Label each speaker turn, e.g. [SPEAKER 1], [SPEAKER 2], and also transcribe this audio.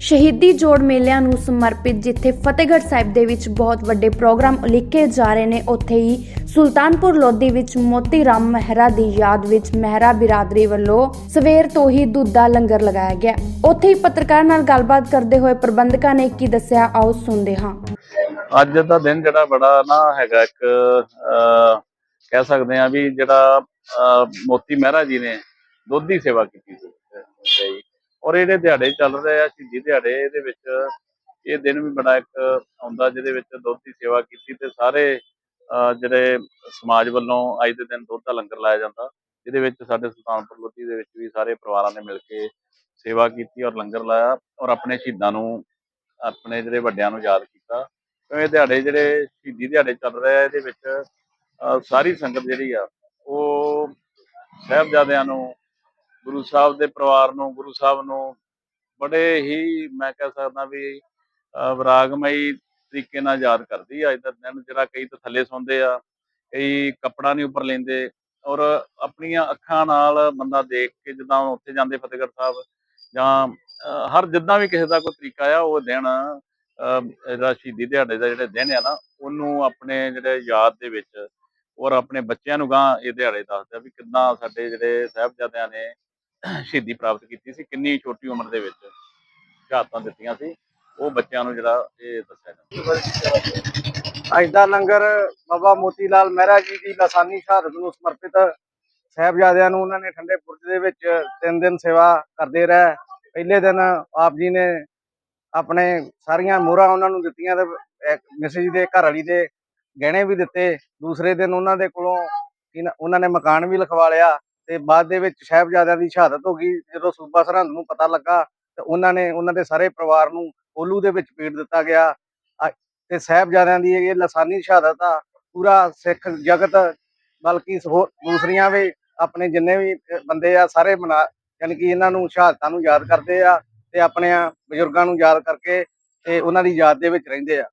[SPEAKER 1] ਸ਼ਹੀਦੀ ਜੋੜ ਮੇਲਿਆਂ ਨੂੰ ਸਮਰਪਿਤ ਜਿੱਥੇ ਫਤਿਹਗੜ੍ਹ ਸਾਹਿਬ ਦੇ ਵਿੱਚ ਬਹੁਤ ਵੱਡੇ ਪ੍ਰੋਗਰਾਮ ਉਲੀਕੇ ਜਾ ਰਹੇ ਨੇ, ਉੱਥੇ ਹੀ ਸੁਲਤਾਨਪੁਰ ਲੋਧੀ ਵਿੱਚ ਮੋਤੀ ਰਾਮ ਮਹਿਰਾ ਦੀ ਯਾਦ ਵਿੱਚ ਮਹਿਰਾ ਬਿਰਾਦਰੀ ਵੱਲੋਂ ਸਵੇਰ ਤੋਂ ਹੀ ਦੁੱਧ ਦਾ ਲੰਗਰ ਲਗਾਇਆ ਗਿਆ। ਉੱਥੇ ਹੀ ਪੱਤਰਕਾਰ ਨਾਲ ਗੱਲਬਾਤ ਕਰਦੇ ਹੋਏ ਪ੍ਰਬੰਧਕਾਂ ਨੇ ਕੀ ਦੱਸਿਆ, ਆਓ ਸੁਣਦੇ ਹਾਂ।
[SPEAKER 2] ਅੱਜ ਦਾ ਦਿਨ ਜਿਹੜਾ ਬੜਾ ਨਾ ਹੈਗਾ ਇੱਕ ਕਹਿ ਸਕਦੇ ਆ ਵੀ ਜਿਹੜਾ ਮੋਤੀ ਮਹਿਰਾ ਜੀ ਨੇ ਦੁੱਧ ਦੀ ਸੇਵਾ ਕੀਤੀ ਸੀ। ਔਰ ਇਹਦੇ ਦਿਹਾੜੇ ਚੱਲ ਰਹੇ ਆ, ਸ਼ਹੀਦੀ ਦਿਹਾੜੇ, ਇਹਦੇ ਵਿੱਚ ਇਹ ਦਿਨ ਵੀ ਬੜਾ ਇੱਕ ਆਉਂਦਾ, ਜਿਹਦੇ ਵਿੱਚ ਦੁੱਧ ਦੀ ਸੇਵਾ ਕੀਤੀ ਤੇ ਸਾਰੇ ਜਿਹੜੇ ਸਮਾਜ ਵੱਲੋਂ ਅੱਜ ਦੇ ਦਿਨ ਦੁੱਧ ਦਾ ਲੰਗਰ ਲਾਇਆ ਜਾਂਦਾ। ਜਿਹਦੇ ਵਿੱਚ ਸਾਡੇ ਸੁਲਤਾਨਪੁਰ ਲੋਧੀ ਦੇ ਵਿੱਚ ਵੀ ਸਾਰੇ ਪਰਿਵਾਰਾਂ ਨੇ ਮਿਲ ਕੇ ਸੇਵਾ ਕੀਤੀ ਔਰ ਲੰਗਰ ਲਾਇਆ ਔਰ ਆਪਣੇ ਸ਼ਹੀਦਾਂ ਨੂੰ, ਆਪਣੇ ਜਿਹੜੇ ਵੱਡਿਆਂ ਨੂੰ ਯਾਦ ਕੀਤਾ। ਇਹ ਦਿਹਾੜੇ ਜਿਹੜੇ ਸ਼ਹੀਦੀ ਦਿਹਾੜੇ ਚੱਲ ਰਹੇ ਆ, ਇਹਦੇ ਵਿੱਚ ਸਾਰੀ ਸੰਗਤ ਜਿਹੜੀ ਆ, ਉਹ ਸਾਹਿਬਜ਼ਾਦਿਆਂ ਨੂੰ ਗੁਰੂ ਸਾਹਿਬ ਦੇ ਪਰਿਵਾਰ ਨੂੰ, ਗੁਰੂ ਸਾਹਿਬ ਨੂੰ ਬੜੇ ਹੀ ਮੈਂ ਕਹਿ ਸਕਦਾ ਵੀ ਵਿਰਾਗਮਈ ਤਰੀਕੇ ਨਾਲ ਯਾਦ ਕਰਦੀ ਆ। ਇਹਦਾ ਦਿਨ ਜਿਹੜਾ ਕਈ ਤਾਂ ਥੱਲੇ ਸੌਂਦੇ ਆ, ਕਈ ਕੱਪੜਾ ਨਹੀਂ ਉੱਪਰ ਲੈਂਦੇ ਔਰ ਆਪਣੀਆਂ ਅੱਖਾਂ ਨਾਲ ਬੰਦਾ ਦੇਖ ਕੇ ਜਿੱਦਾਂ ਉੱਥੇ ਜਾਂਦੇ ਫਤਿਹਗੜ੍ਹ ਸਾਹਿਬ ਜਾਂ ਹਰ ਜਿੱਦਾਂ ਵੀ ਕਿਸੇ ਦਾ ਕੋਈ ਤਰੀਕਾ ਆ, ਉਹ ਦਿਨ, ਅਹ ਇਹਦਾ ਸ਼ਹੀਦੀ ਦਿਹਾੜੇ ਦਾ ਜਿਹੜੇ ਦਿਨ ਆ ਨਾ, ਉਹਨੂੰ ਆਪਣੇ ਜਿਹੜੇ ਯਾਦ ਦੇ ਵਿੱਚ ਔਰ ਆਪਣੇ ਬੱਚਿਆਂ ਨੂੰ ਗਾਂ ਇਹ ਦਿਹਾੜੇ ਦੱਸਦੇ ਆ ਵੀ ਕਿੰਨਾ ਸਾਡੇ ਜਿਹੜੇ ਸਾਹਿਬਜ਼ਾਦਿਆਂ ਨੇ ਸ਼ਹੀਦੀ ਪ੍ਰਾਪਤ ਕੀਤੀ ਸੀ, ਕਿੰਨੀ ਛੋਟੀ ਉਮਰ ਦੇ ਵਿੱਚ ਸ਼ਹਾਦਤਾਂ ਦਿੱਤੀਆਂ ਸੀ, ਉਹ ਬੱਚਿਆਂ ਨੂੰ ਜਿਹੜਾ ਇਹ ਦੱਸਿਆ ਜਾਂਦਾ।
[SPEAKER 3] ਅੱਜ ਦਾ ਲੰਗਰ ਬਾਬਾ ਮੋਤੀ ਲਾਲ ਮਹਿਰਾ ਜੀ ਦੀ ਲਾਸਾਨੀ ਸ਼ਹਾਦਤ ਨੂੰ ਸਮਰਪਿਤ ਸਾਹਿਬਜ਼ਾਦਿਆਂ ਨੂੰ ਉਹਨਾਂ ਨੇ ਠੰਡੇ ਬੁਰਜ ਦੇ ਵਿੱਚ ਤਿੰਨ ਦਿਨ ਸੇਵਾ ਕਰਦੇ ਰਹੇ। ਪਹਿਲੇ ਦਿਨ ਆਪ ਜੀ ਨੇ ਆਪਣੇ ਸਾਰੀਆਂ ਮੋਹਰਾਂ ਉਹਨਾਂ ਨੂੰ ਦਿੱਤੀਆਂ ਤੇ ਮਿਸਿਸ ਦੇ ਘਰ ਵਾਲੀ ਦੇ ਗਹਿਣੇ ਵੀ ਦਿੱਤੇ। ਦੂਸਰੇ ਦਿਨ ਉਹਨਾਂ ਦੇ ਕੋਲੋਂ ਉਹਨਾਂ ਨੇ ਮਕਾਨ ਵੀ ਲਿਖਵਾ ਲਿਆ। ਤੇ ਬਾਅਦ ਦੇ ਵਿੱਚ ਸਾਹਿਬਜ਼ਾਦਿਆਂ ਦੀ ਸ਼ਹਾਦਤ ਹੋ ਗਈ। ਜਦੋਂ ਸੂਬਾ ਸਰਹੰਦ ਨੂੰ ਪਤਾ ਲੱਗਾ ਤੇ ਉਹਨਾਂ ਨੇ, ਉਹਨਾਂ ਦੇ ਸਾਰੇ ਪਰਿਵਾਰ ਨੂੰ ਕੋਲੂ ਦੇ ਵਿੱਚ ਪੀੜ ਦਿੱਤਾ ਗਿਆ। ਤੇ ਸਾਹਿਬਜ਼ਾਦਿਆਂ ਦੀ ਇਹ ਲਸਾਨੀ ਸ਼ਹਾਦਤ ਆ, ਪੂਰਾ ਸਿੱਖ ਜਗਤ ਬਲਕਿ ਹੋਰ, ਦੂਸਰੀਆਂ ਵੀ ਆਪਣੇ ਜਿੰਨੇ ਵੀ ਬੰਦੇ ਆ, ਸਾਰੇ ਮਨਾ, ਯਾਨੀ ਕਿ ਇਹਨਾਂ ਨੂੰ ਸ਼ਹਾਦਤਾਂ ਨੂੰ ਯਾਦ ਕਰਦੇ ਆ ਤੇ ਆਪਣੇ ਬਜ਼ੁਰਗਾਂ ਨੂੰ ਯਾਦ ਕਰਕੇ ਤੇ ਉਹਨਾਂ ਦੀ ਯਾਦ ਦੇ ਵਿੱਚ ਰਹਿੰਦੇ ਆ।